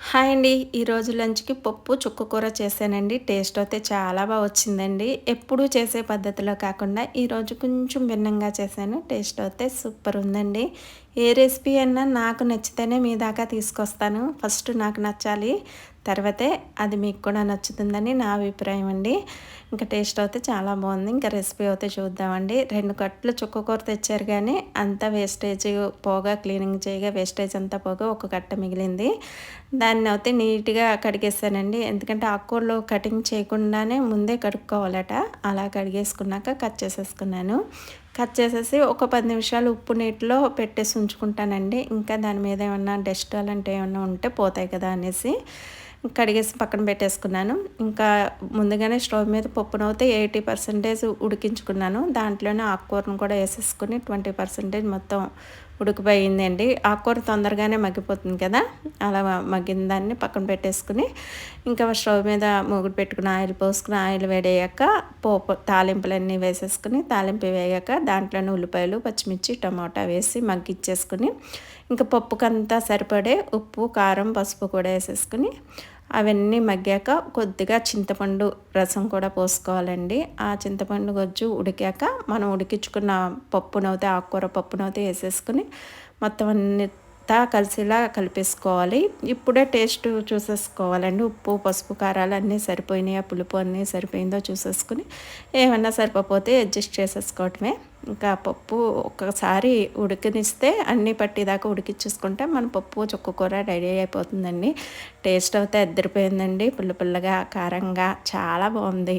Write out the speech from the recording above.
Hi అండి. ఈరోజు లంచ్కి పప్పు చుక్క కూర చేశానండి. టేస్ట్ అయితే చాలా బాగా వచ్చిందండి. ఎప్పుడూ చేసే పద్ధతిలో కాకుండా ఈరోజు కొంచెం భిన్నంగా చేశాను. టేస్ట్ అయితే సూపర్ ఉందండి. ఏ రెసిపీ అయినా నాకు నచ్చితేనే మీ దాకా తీసుకొస్తాను. ఫస్ట్ నాకు నచ్చాలి. తర్వాతే అది మీకు కూడా నచ్చుతుందని నా అభిప్రాయం అండి. ఇంకా టేస్ట్ అయితే చాలా బాగుంది. ఇంకా రెసిపీ అయితే చూద్దామండి. రెండు కట్లు చుక్కకూర తెచ్చారు కానీ అంతా వేస్టేజ్ పోగా క్లీనింగ్ చేయగా వేస్టేజ్ అంతా పోగా ఒక కట్ట మిగిలింది. దాన్ని అయితే నీట్గా కడిగేస్తానండి. ఎందుకంటే ఆకుకూరలో కటింగ్ చేయకుండానే ముందే కడుక్కోవాలట. అలా కడిగేసుకున్నాక కట్ చేసేసుకున్నాను. కట్ చేసేసి ఒక పది నిమిషాలు ఉప్పు నీటిలో పెట్టేసి ఉంచుకుంటానండి. ఇంకా దాని మీద ఏమన్నా డస్ట్ అలాంటివి ఏమన్నా ఉంటే పోతాయి కదా అనేసి. కడిగేసి పక్కన పెట్టేసుకున్నాను. ఇంకా ముందుగానే స్టవ్ మీద పప్పునవుతే ఎయిటీ పర్సెంటేజ్ ఉడికించుకున్నాను. దాంట్లోనే ఆకుకూరను కూడా వేసేసుకుని ట్వంటీ పర్సెంటేజ్ మొత్తం ఉడికిపోయిందండి. ఆకుకూర తొందరగానే మగ్గిపోతుంది కదా? అలా మగ్గిన దాన్ని పక్కన పెట్టేసుకుని ఇంకా స్టవ్ మీద మూగుడు పెట్టుకుని ఆయిల్ పోసుకుని ఆయిల్ వేడయ్యాక పోపు తాలింపులన్నీ వేసేసుకుని తాలింపు వేయాక దాంట్లోనే ఉల్లిపాయలు పచ్చిమిర్చి టమాటా వేసి మగ్గిచ్చేసుకుని ఇంకా పప్పుకంతా సరిపడే ఉప్పు కారం పసుపు కూడా వేసేసుకుని అవన్నీ మగ్గాక కొద్దిగా చింతపండు రసం కూడా పోసుకోవాలండి. ఆ చింతపండు గొజ్జు ఉడికాక మనం ఉడికించుకున్న పప్పునవుతే ఆకుకూర పప్పునవుతే వేసేసుకుని మొత్తం అంతా కలిసిలా కలిపేసుకోవాలి. ఇప్పుడే టేస్ట్ చూసేసుకోవాలండి. ఉప్పు పసుపు కారాలు అన్నీ సరిపోయినాయి? పులుపు అన్నీ సరిపోయిందో చూసేసుకుని ఏమన్నా సరిపోతే అడ్జస్ట్ చేసేసుకోవటమే. ఇంకా పప్పు ఒక్కసారి ఉడికినిస్తే అన్నీ పట్టిదాకా ఉడికిచ్చేసుకుంటే మన పప్పు చుక్క కూర రెడీ అయిపోతుందండి. టేస్ట్ అయితే ఎద్దరిపోయిందండి పుల్ల పుల్లగా కారంగా చాలా బాగుంది.